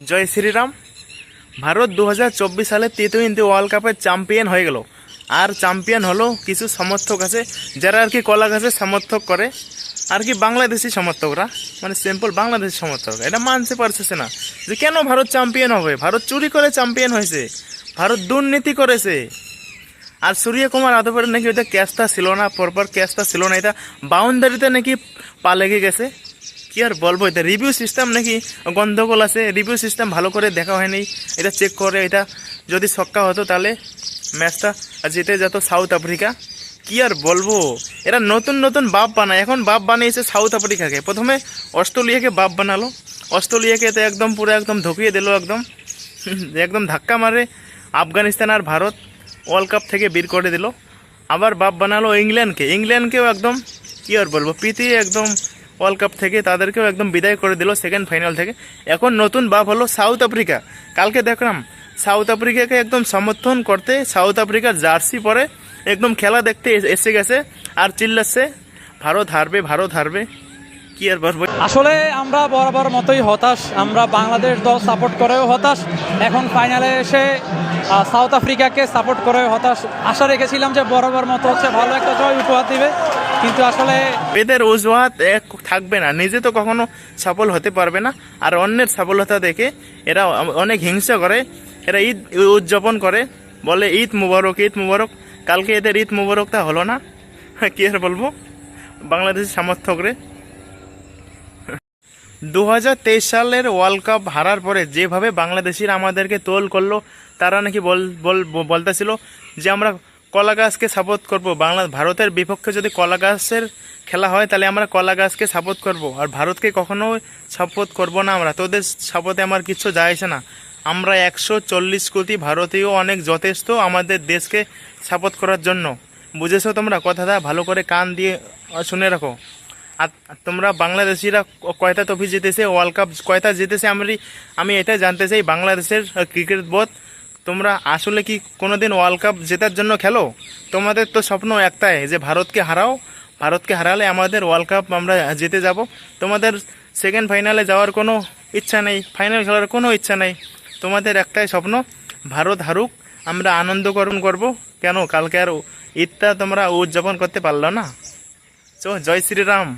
জয় শ্রীরাম। ভারত দু হাজার চব্বিশ সালে টি টোয়েন্টি ওয়ার্ল্ড কাপের চ্যাম্পিয়ন হয়ে গেল। আর চ্যাম্পিয়ন হলো কিছু সমর্থক আছে, যারা আর কি কলা গাছের সমর্থক করে, আর কি বাংলাদেশি সমর্থকরা। মানে সিম্পল বাংলাদেশি সমর্থক। এটা মানতে পারছে না। যে কেন ভারত চ্যাম্পিয়ন হবে? ভারত চুরি করে চ্যাম্পিয়ন হয়েছে। ভারত দুর্নীতি করেছে। আর সূর্য কুমার আদবের নাকি ওইটা ক্যাচটা ছিল না, পরপর ক্যাচটা ছিল না। এটা বাউন্ডারিতে নাকি পা লেগে গেছে। কি আর বলব, এটা রিভিউ সিস্টেম নাকি গন্ডগোল আছে? রিভিউ সিস্টেম ভালো করে দেখা হয়নি। এটা চেক করে, এটা যদি সক্কা হতো তাহলে ম্যাচটা জিতে যেত সাউথ আফ্রিকা কি আর বলব, এরা নতুন নতুন বাপ বানায়। এখন বাপ বানিয়েছে সাউথ আফ্রিকাকে প্রথমে অস্ট্রেলিয়াকে বাপ বানালো। অস্ট্রেলিয়াকে তো একদম পুরো একদম ঢুকিয়ে দিল একদম। একদম ধাক্কা মারে আফগানিস্তান আর ভারত ওয়ার্ল্ড কাপ থেকে বের করে দিল। আবার বাপ বানালো ইংল্যান্ডকে ইংল্যান্ডকেও একদম, কি আর বলব, প্রীতি একদম ওয়ার্ল্ড কাপ থেকে তাদেরকেও একদম বিদায় করে দিল সেকেন্ড ফাইনাল থেকে। এখন নতুন বাপ হলো সাউথ আফ্রিকা কালকে দেখলাম সাউথ আফ্রিকাকে একদম সমর্থন করতে সাউথ আফ্রিকার জার্সি পরে একদম খেলা দেখতে এসে গেছে আর চিল্লাচ্ছে, ভারত হারবে ভারত হারবে। কি আর বলব? আসলে আমরা বরাবর মতোই হতাশ। আমরা বাংলাদেশ দল সাপোর্ট করেও হতাশ। এখন ফাইনালে এসে সাউথ আফ্রিকাকে সাপোর্ট করেও হতাশ। আশা রেখেছিলাম যে বরাবর মতো হচ্ছে ভালো একটা জয় উপহার দিবে। কিন্তু আসলে এদের অজুহাত এক থাকবে না। নিজে তো কখনো সফল হতে পারবে না। আর অন্যের সফলতা দেখে এরা অনেক হিংসা করে। এরা ঈদ উদযাপন করে। বলে, ঈদ মুবারক ঈদ মুবারক। কালকে এদের ঈদ মুবারকটা হলো না? কি আর বলব? বাংলাদেশের সমর্থকরে দু সালের ওয়ার্ল্ড কাপ হারার পরে যেভাবে বাংলাদেশিরা আমাদেরকে তোল করল, তারা নাকি বল বল, বলতেছিল যে, আমরা কলা গাছকে সাপোর্ট করব। বাংলা ভারতের বিপক্ষে যদি কলা গাছের খেলা হয়, তাহলে আমরা কলা গাছকে সাপোর্ট করব। আর ভারতকে কখনো সাপোর্ট করব না আমরা। তোদের সাপোর্টে আমার কিছু যায় আসে না। আমরা একশো চল্লিশ কোটি ভারতীয় অনেক যথেষ্ট আমাদের দেশকে সাপোর্ট করার জন্য। বুঝেছ তোমরা? কথাটা ভালো করে কান দিয়ে শুনে রাখো। আর তোমরা বাংলাদেশিরা কয়টা ট্রফি জিতেছে? ওয়ার্ল্ড কাপ কয়টা জিতেছে? আমি আমি এটা জানতে চাই। বাংলাদেশের ক্রিকেট বোর্ড তোমরা আসলে কি কোনোদিন ওয়ার্ল্ড কাপ জেতার জন্য খেলো? তোমাদের তো স্বপ্ন একটাই, যে ভারতকে হারাও। ভারতকে হারালে আমাদের ওয়ার্ল্ড কাপ আমরা জিতে যাব। তোমাদের সেকেন্ড ফাইনালে যাওয়ার কোনো ইচ্ছা নেই ফাইনাল খেলার কোনো ইচ্ছা নেই। তোমাদের একটাই স্বপ্ন, ভারত হারুক, আমরা আনন্দকরণ করব। কেন? কালকে আর ঈদটা তোমরা উদযাপন করতে পারল না। চো, জয় শ্রীরাম।